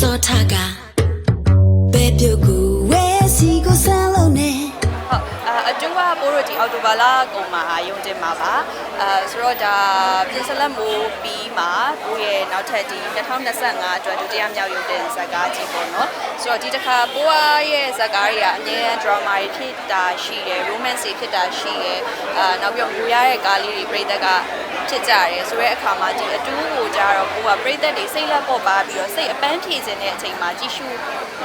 စောထားကဘယ်ပြုတ်ကူဝဲစီကိုဆန်းလုံးနဲ့ဟုတ်အာအတူကပိုးတို့ဒီအော်တိုဘာလာကုန်မှာယုံတင်မှာပါအာဆိုတော့ဒါပြင်စလက်မိုးပြီးမှာကိုယ့်ရဲ့နောက်ထပ်ဒီ2025အတွက်ဒုတိယမြောက်ယုံတင်ဇာတ်ကားကြီးပေါ့နော်ဆိုတော့ဒီတစ်ခါပိုးရဲ့ဇာတ်ကားတွေကအငြင်း drama တွေဖြစ်တာရှိတယ် romance တွေဖြစ်တာရှိတယ်အာနောက်ပြီးတော့ငိုရတဲ့ကားလေးတွေပြိသက်က ဖြစ်ကြတယ်ဆိုတဲ့အခါမှာဒီအတူကိုကြတော့ကိုကပြိသက်တွေစိတ်လက်ပေါ်ပါပြီးတော့စိတ်အပန်းဖြေခြင်းတဲ့အချိန်မှာကြည့်ရှု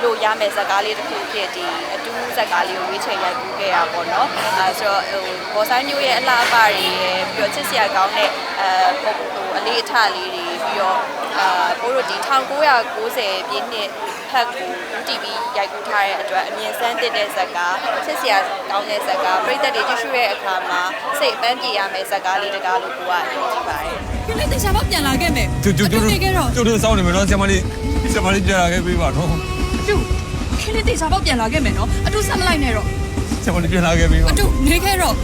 လို့ရမယ့်ဇာတ်ကားလေးတစ်ခုဖြစ်ဒီအတူဇာတ်ကားလေးကိုရွေးချယ်ရိုက်ကူးခဲ့ရပါတော့အဲဆိုတော့ဟိုဘောဆိုင်မျိုးရဲ့အလားအပါတွေရဲ့ပြီးတော့ချစ်စရာကောင်းတဲ့အဲပုံဟိုအလေးအထလေးတွေပြီးတော့အာ ဘိုးတို့ဒီ1990ပြည့်နှစ်ဖက်ကို TV ရိုက်ကူးထားတဲ့အတွက်အမြင်ဆန်းတဲ့ဇာတ်ကားချစ်စရာကောင်းတဲ့ဇာတ်ကားပြည်သက်တွေကြည့်ရှုရဲ့အခါမှာစိတ်အပန်းပြေရမယ့်ဇာတ်ကားလေးတကားလို့ကိုကယုံကြည်ပါတယ်ဒီနေ့တခြားဘာပြန်လာခဲ့မယ်ကျိုကျိုကျိုနေခဲ့တော့ကျိုတို့စောင်းနေမယ်နော်ဆရာမလေးဆရာမလေးကြာလာခဲ့ပေးပါတော့အတူခင်းနေတခြားဘာပြန်လာခဲ့မယ်နော်အတူဆက်မလိုက်နဲ့တော့ဆရာမလေးပြန်လာခဲ့ပေးပါအတူနေခဲ့တော့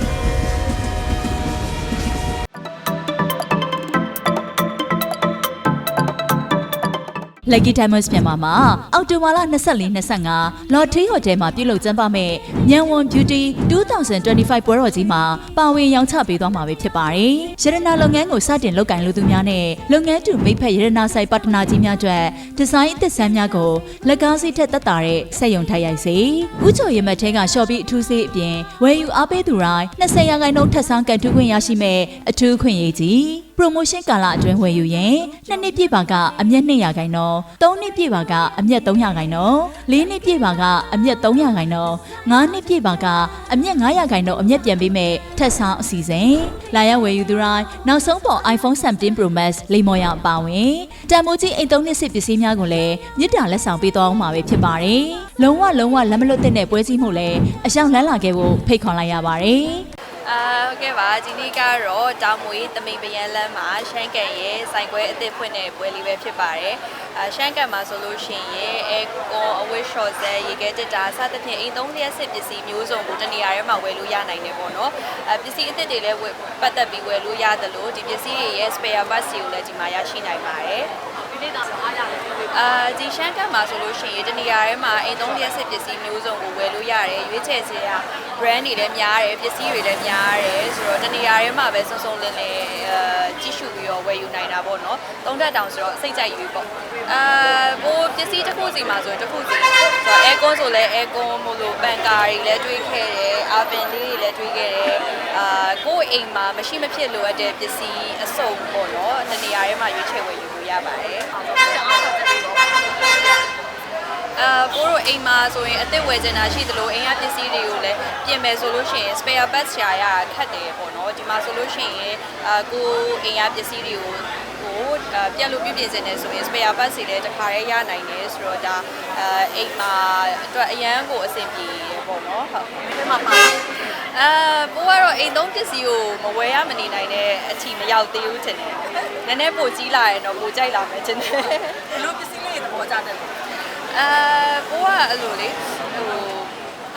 Lucky Diamonds မြန်မာမှာအောက်တိုဘာလ24 25 Lottery Hotel မှာပြုလုပ်ကျင်းပမဲ့ညံဝန် Beauty 2025ပွဲတော်ကြီးမှာပါဝင်ရောင်းချပေးသွားမှာပဲဖြစ်ပါတယ်။ရတနာလုပ်ငန်းကိုစတင်လုပ်ကိုင်လူသူများနဲ့လုပ်ငန်းတူမိတ်ဖက်ရတနာဆိုင်ပါတနာကြီးများအတွက်ဒီဇိုင်းအသစ်ဆန်းများကိုလက်ကားစီးထက်သက်တာတဲ့စက်ရုံထိုက်ရိုက်စေ။ဥချိုရမတ်ထဲကရှော့ပြီးအထူးစေးအပြင်ဝယ်ယူအားပေးသူတိုင်း20ရာခိုင်နှုန်းထပ်ဆောင်ကန်တူးခွင့်ရရှိမဲ့အထူးခွင့်ရေးကြီး promotion ကာလအတွင်းဝယ်ယူရင်နှစ်နှစ်ပြည့်ပါကအမျက်200ခိုင်နှုန်းသုံးနှစ်ပြည့်ပါကအမျက်300ခိုင်နှုန်းလေးနှစ်ပြည့်ပါကအမျက်300ခိုင်နှုန်းငါးနှစ်ပြည့်ပါကအမျက်900ခိုင်နှုန်းအမျက်ပြန်ပေးမဲ့ထက်ဆောင်အစီအစဉ်လာရောက်ဝယ်ယူသူတိုင်းနောက်ဆုံးပေါ် iPhone 17 Pro Max လိမ္မော်ရအပါဝင်တန်မိုးကြီးအိမ်သုံးနှစ်စစ်ပစ္စည်းများကိုလည်းမြစ်တာလက်ဆောင်ပေးသွားအောင်မှာပဲဖြစ်ပါတယ်လုံးဝလုံးဝလက်မလွတ်တဲ့ပွဲစည်းမှုလည်းအရှောင်လန်းလာခဲ့ဖို့ဖိတ်ခေါ်လိုက်ရပါတယ် အာဟုတ်ကဲ့ပါဒီနေ့ကတော့တောင်မွေတမိန်ပရန်လမ်းမှာရှမ်းကန်ရဲ့စိုင်ပွဲအသစ်ဖွင့်တဲ့ပွဲလေးပဲဖြစ်ပါတယ်အာရှမ်းကန်မှာဆိုလို့ရှိရင်အဲကောအဝိရှော့ဇဲရေခဲတက်တာစသဖြင့်အိမ်သုံးလျက်စစ်ပစ္စည်းမျိုးစုံကိုတနေရာထဲမှာဝယ်လို့ရနိုင်တယ်ပေါ့နော်အာပစ္စည်းအသစ်တွေလည်းဝယ်ပတ်သက်ပြီးဝယ်လို့ရတယ်လို့ဒီပစ္စည်းတွေရဲ့ spare parts တွေကိုလည်းဒီမှာရရှိနိုင်ပါတယ် ဒီနေ့တော့အားရတယ်အာဒီရှမ်းကန်မှာဆိုလို့ရှိရင်တနေရာထဲမှာအိမ်သုံးလျက်စစ်ပစ္စည်းမျိုးစုံကိုဝယ်လို့ရတယ်ရွေးချယ်စရာ brand တွေလည်းများတယ်ပစ္စည်းတွေလည်းများတယ်ဆိုတော့တနေရာထဲမှာပဲစုံစုံလင်းလင်းအဲကြည့်ရှုပြီးတော့ဝယ်ယူနိုင်တာပေါ့နော်သုံးထပ်တောင်ဆိုတော့စိတ်ကြိုက်ရွေးပေါ့အာဘိုးပစ္စည်းတစ်ခုစီမှာဆိုရင်တစ်ခုစီဆိုတော့အဲ ကွန်ဆိုလည်းအဲကွန်မို့လို့ပန်ကာတွေလည်းတွေးခဲ့တယ်အာဗင်လေးတွေလည်းတွေးခဲ့တယ်အာကိုယ့်အိမ်မှာမရှိမဖြစ်လိုအပ်တဲ့ပစ္စည်းအစုံပေါ့နော်တနေရာထဲမှာရွေးချယ်ဝယ်ယူလို့ရပါတယ် အာပိုးတို့အိမ်မှာဆိုရင်အစ်စ်ဝယ်ချင်တာရှိသလိုအိမ်ကပစ္စည်းတွေကိုလည်းပြင်မယ်ဆိုလို့ရှိရင် spare parts ရှာရတာခက်တယ်ပေါ့နော်ဒီမှာဆိုလို့ရှိရင်အာကိုအိမ်ကပစ္စည်းတွေကိုကိုအာပြန်လို့ပြည့်ပြည့်စင်နေဆိုရင် spare parts တွေလည်းတစ်ခါတည်းရနိုင်တယ်ဆိုတော့ဒါအာအိမ်မှာအတွက်အရန်ကိုအဆင်ပြေပေါ့နော်ဟုတ်ဒီမှာပါအာပိုးကတော့အိမ်သုံးပစ္စည်းကိုမဝယ်ရမနေနိုင်တဲ့အချီမရောက်သေးဘူးထင်တယ်နည်းနည်းပိုကြီးလာရင်တော့ပိုကြိုက်လာမယ်ထင်တယ်ဘလို့ပစ္စည်းလေးသဘောကျတယ် အဲကိုကအဲ့လိုလေဟို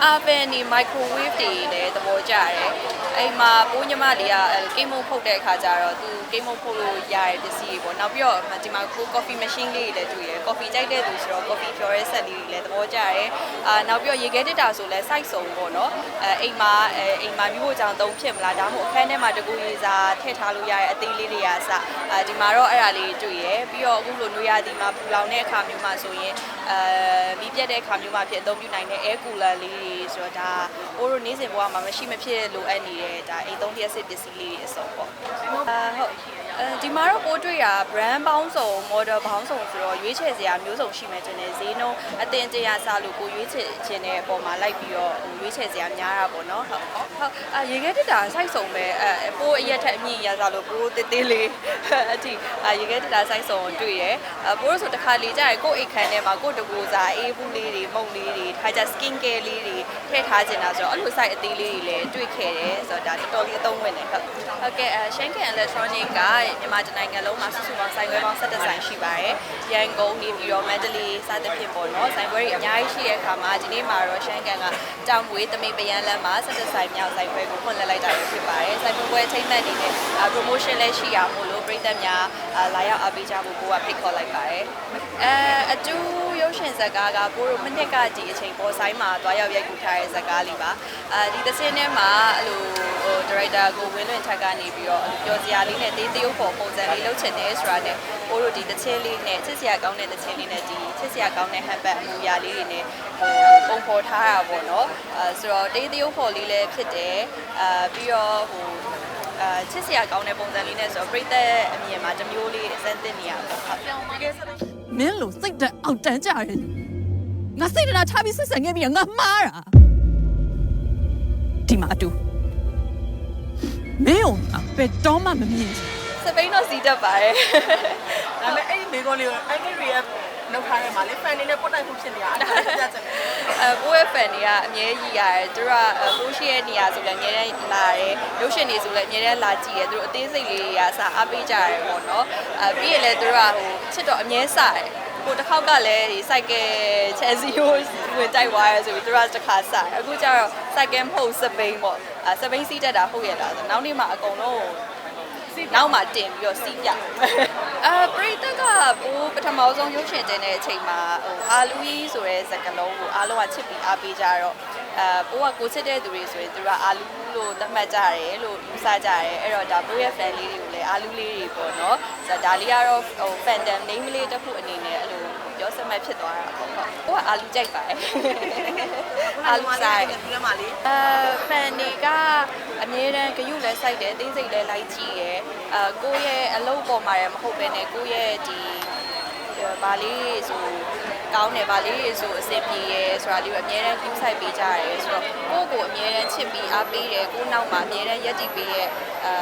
အာဗန်နီမိုက်ခရိုဝေးတွေလည်းသဘောကျတယ် အဲ့မှာပိုးညမလေးကကိမုံဖုတ်တဲ့အခါကျတော့သူကိမုံဖုတ်လို့ရတဲ့ပစ္စည်းတွေပေါ့နောက်ပြီးတော့ဒီမှာကို coffee machine လေးတွေလည်းတွေ့ရယ် coffee ကြိုက်တဲ့သူဆိုတော့ coffee ဖြော်ရဲဆက်လေးတွေလည်းသဘောကျတယ်အာနောက်ပြီးတော့ရေခဲတက်တာဆိုလည်း site စုံပေါ့နော်အဲအိမ်မှာအဲအိမ်မှာမြို့ကြောင်သုံးဖြစ်မလားဒါမှမဟုတ်အခန်းထဲမှာတကူရေစာထည့်ထားလို့ရတဲ့အသေးလေးတွေကအစအဲဒီမှာတော့အဲ့ဒါလေးတွေ့ရယ်ပြီးတော့အခုလိုနွေရာသီမှာပူလောင်တဲ့အခါမျိုးမှာဆိုရင်အဲမီးပြတ်တဲ့အခါမျိုးမှာဖြစ်အသုံးပြုနိုင်တဲ့ air cooler လေးတွေဆိုတော့ဒါပိုးတို့နေ့စဉ်ဘဝမှာမရှိမဖြစ်လိုအပ်နေတဲ့ဒါအိမ်သုံးလျှက်စစ်ပစ္စည်းလေးတွေအစုံပေါ့အာဟုတ်အဲဒီမှာတော့ပိုးတွေ့တာ brand ပေါင်းစုံ model ပေါင်းစုံဆိုတော့ရွေးချယ်စရာမျိုးစုံရှိမယ်တင်တယ်ဈေးနှုန်းအတင်တရာစလို့ကိုရွေးချယ်ခြင်းတဲ့အပေါ်မှာလိုက်ပြီးတော့ရွေးချယ်စရာများတာပေါ့နော်ဟုတ်ဟုတ်အာရေခဲတက်တာစိုက်စုံပဲအဲပိုးအရက်ထက်အမြင့်ရစလို့ပိုးတေးသေးလေးအထိအာရေခဲတက်တာစိုက်စုံတွေ့ရအပိုးလို့ဆိုတစ်ခါလေကြာရကိုအိတ်ခမ်းထဲမှာကိုတကူစားအေးဘူးလေးတွေမုံလေးတွေထားကြ skin care လေးတွေထည့်ထားခြင်းတာဆိုတော့အဲ့လို site အသေးလေးတွေလည်းတွေ့ခဲ့တယ်ဆိုတော့ဒါတော်တော်လေးအသုံးဝင်တယ်ဟုတ်ဟုတ်ကဲ့အဲရှန်ကန် electronic ကမြန်မာတိုင်းနိုင်ငံလုံးမှာစုစုပေါင်းဆိုင်ခွဲပေါင်း17ဆိုင်ရှိပါတယ်ရန်ကုန်နေပြည်တော်မန္တလေးစသဖြင့်ပေါ့နော်ဆိုင်ခွဲတွေအများကြီးရှိတဲ့အခါမှာဒီနေ့မှာတော့ရှန်ကန်ကတောင်မွေးတမိန်ပရန်လမ်းမှာ17ဆိုင်မြောက်ဆိုင်ခွဲကိုဖွင့်လှစ်လိုက်တာဖြစ်ပါတယ်ဆိုင်ခွဲအထိမ့်မှတ်အနေနဲ့ promotion လည်းရှိရမို့လို့ပပြည်သက်များအာလာရောက်အားပေးကြဖို့ကိုကဖိတ်ခေါ်လိုက်ပါတယ်အဲအတူရုပ်ရှင်ဇာတ်ကားကကိုတို့မနစ်ကဒီအချိန်ပေါ်ဆိုင်မှာတွားရောက်ရိုက်ကူထားတဲ့ဇာတ်ကားလေးပါအာဒီတစ်စင်းထဲမှာအဲ့လိုဟိုဒါရိုက် တာကိုဝင်းလွင်ထက်ကနေပြီးတော့အဲ့လိုပြောစရာလေးနဲ့တေးတရုပ်ပေါ်ပုံစံလေးလုပ်ချင်တယ်ဆိုတာနဲ့ကိုတို့ဒီတစ်ချင်းလေးနဲ့ချစ်စရာကောင်းတဲ့တစ်ချင်းလေးနဲ့ဒီချစ်စရာကောင်းတဲ့ဟန်ဘတ်အမူအရာလေးတွေနဲ့ဟိုပုံဖော်ထားတာပေါ့နော်အဲဆိုတော့တေးတရုပ်ပေါ်လေးလည်းဖြစ်တယ်အာပြီးတော့ဟိုအာချစ်စရာကောင်းတဲ့ပုံစံလေးနဲ့ဆိုတော့ပြိသက်အမြင်မှာတစ်မျိုးလေးစမ်းသစ်နေရပါဟုတ်ပြောင်းပါခဲ့စလို့မင်းလို့စိတ်တက်အောက်တန်းကြတယ်ငါစိတ်တနာထားပြီးဆက်ဆံခဲ့ပြီးတော့ငါမှားတာဒီမှာအတူ မင်းအောင်ဘယ်တော့မှမမြင်ချင်စပိန်တော့စီးတတ်ပါတယ်ဒါပေမဲ့အဲ့ဒီမေကွန်လေးကိုအဲ့ဒီရဲ့လောက်ထားရဲမှာလေဖန်နေနဲ့ပုတ်တိုက်မှုဖြစ်နေတာအဲ့ဒါကြက်ကြက်တယ်အဲကိုယ့်ရဲ့ fan တွေကအမြဲကြီးရတယ်သူတို့ကကိုရှိရဲ့နေရာဆိုလည်းအမြဲတမ်းလာတယ်ရုပ်ရှင်တွေဆိုလည်းအမြဲတမ်းလာကြည့်တယ်သူတို့အသေးစိတ်လေးတွေကအစားအားပေးကြရတယ်ပေါ့နော်အဲပြီးရင်လည်းသူတို့ကဟိုချစ်တော့အမြဲစားတယ် ကိုတစ်ခေါက်ကလည်းဒီ cycle Chelsea ကိုဝင်တိုက်သွားရဲဆိုပြီးသူတို့ကတစ်ခါစားတယ်အခုကျတော့ cycle မဟုတ်စပိန်ပေါ့အဲစပိန်စီးတတ်တာဟုတ်ရဲ့လားဆိုနောက်နေ့မှအကုန်လုံးနောက်မှတင်ပြီးတော့စီးပြအဲပရိသတ်ကပိုးပထမဆုံးရုပ်ရှင်တင်တဲ့အချိန်မှာဟိုအာလူကြီးဆိုတဲ့စကားလုံးကိုအားလုံးကချစ်ပြီးအားပေးကြတော့ အဲပိုးကကိုချစ်တဲ့သူတွေဆိုရင်သူကအာလူလို့သတ်မှတ်ကြတယ်လို့ယူဆကြတယ်အဲ့တော့ဒါပိုးရဲ့ fan လေးတွေကိုလည်းအာလူလေးတွေပေါ့နော်ဆိုတော့ဒါလေးကတော့ဟို fandom name လေးတစ်ခုအနေနဲ့အဲ့လိုပြောစမှတ်ဖြစ်သွားတာပေါ့ဟုတ်ကိုကအာလူကြိုက်ပါတယ်အာလူဆိုင်ဒီထဲမှာလေအဲဖန်တွေကအမြဲတမ်းဂယုလည်းစိုက်တယ်အသေးစိတ်လည်းလိုက်ကြည့်ရယ်အဲကိုယ့်ရဲ့အလုပ်ပေါ်မှာလည်းမဟုတ်ပဲနဲ့ကိုယ့်ရဲ့ဒီ ဗာလေးဆိုကောင်းတယ်ဗာလေးဆိုအဆင်ပြေရယ်ဆိုတာလေးကိုအမြဲတမ်းကူးဆိုင်ပေးကြရတယ်ဆိုတော့ကိုယ့်ကိုအမြဲတမ်းချစ်ပြီးအားပေးတယ်ကိုယ့်နောက်မှာအမြဲတမ်းရက်တည်ပေးရဲ့အဲ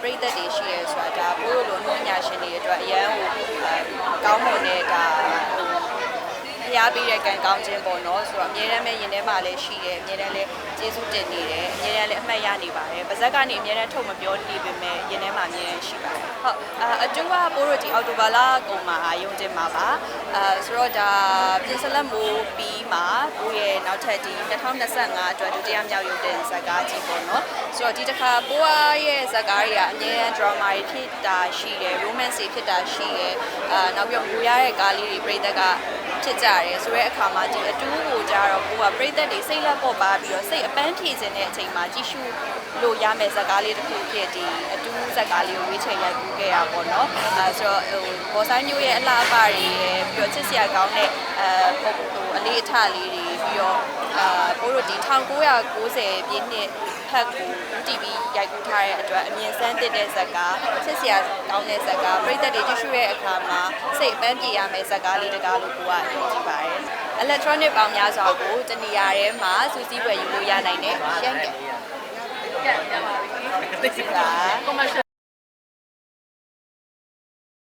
ပရိသတ်တွေရှိရယ်ဆိုတာဒါကိုယ့်လိုလူညာရှင်တွေအတွက်အရန်ဟိုကောင်းမွန်တဲ့ဒါဟို ဖျားပေးတဲ့ကံကောင်းခြင်းပေါ့နော်ဆိုတော့အမြဲတမ်းပဲရင်ထဲမှာလည်းရှိတယ်အမြဲတမ်းလည်းကျေးဇူးတင်နေတယ်အမြဲတမ်းလည်းအမှတ်ရနေပါတယ်ပါဇက်ကနေအမြဲတမ်းထုတ်မပြောနေပေမဲ့ရင်ထဲမှာအမြဲတမ်းရှိပါတယ်ဟုတ်အာအတူကပိုးတို့ဒီအော်တိုဘာလာကုန်မှာရုံတင်မှာပါအာဆိုတော့ဒါပြင်စလက်မိုးပြီးမှာကိုယ့်ရဲ့နောက်ထပ်ဒီ2025အတွက်ဒုတိယမြောက်ရုံတင်ဇာတ်ကားကြီးပေါ့နော် ဆိုတော့ဒီတစ်ခါပိုးရဲ့ဇာတ်ကားတွေကအမြဲတမ်း drama တွေဖြစ်တာရှိတယ် romance တွေဖြစ်တာရှိတယ်အာနောက်ပြီးတော့မူရတဲ့ကားလေးတွေပြည်သက်ကဖြစ်ကြတယ်ဆိုတဲ့အခါမှာဒီအတူကိုကြတော့ကိုကပြိသက်တွေစိတ်လက်ပေါ်ပါပြီးတော့စိတ်အပန်းဖြေခြင်းတဲ့အချိန်မှာကြည့်ရှုလို့ရမယ့်ဇာတ်ကားလေးတစ်ခုဖြစ်ဒီအတူဇာတ်ကားလေးကိုဝေးချယ်ရိုက်ကူးခဲ့ရပါတော့အဲဆိုတော့ဟိုဘောဆိုင်မျိုးရဲ့အလားအပါတွေရဲ့ပြီးတော့ချစ်စရာကောင်းတဲ့အဲဟိုအလေးအထလေးတွေပြီးတော့ အာကိုတို့ဒီ1990ပြည့်နှစ်ဖက်ကို TV ရိုက်ကူးထားတဲ့အတွက်အမြင်ဆန်းတဲ့ဇာတ်ကားချစ်စရာကောင်းတဲ့ဇာတ်ကားပြိသက်တွေကြည့်ရှုရဲ့အခါမှာစိတ်အပန်းပြေရမယ့်ဇာတ်ကားလေးတကားလို့ကိုကယုံကြည်ပါတယ် electronic ပေါင်းများစွာကိုတနေရာထဲမှာစူးစီးပွဲယူလို့ရနိုင်တဲ့ရှမ်းကဲသိချင်တာ commercial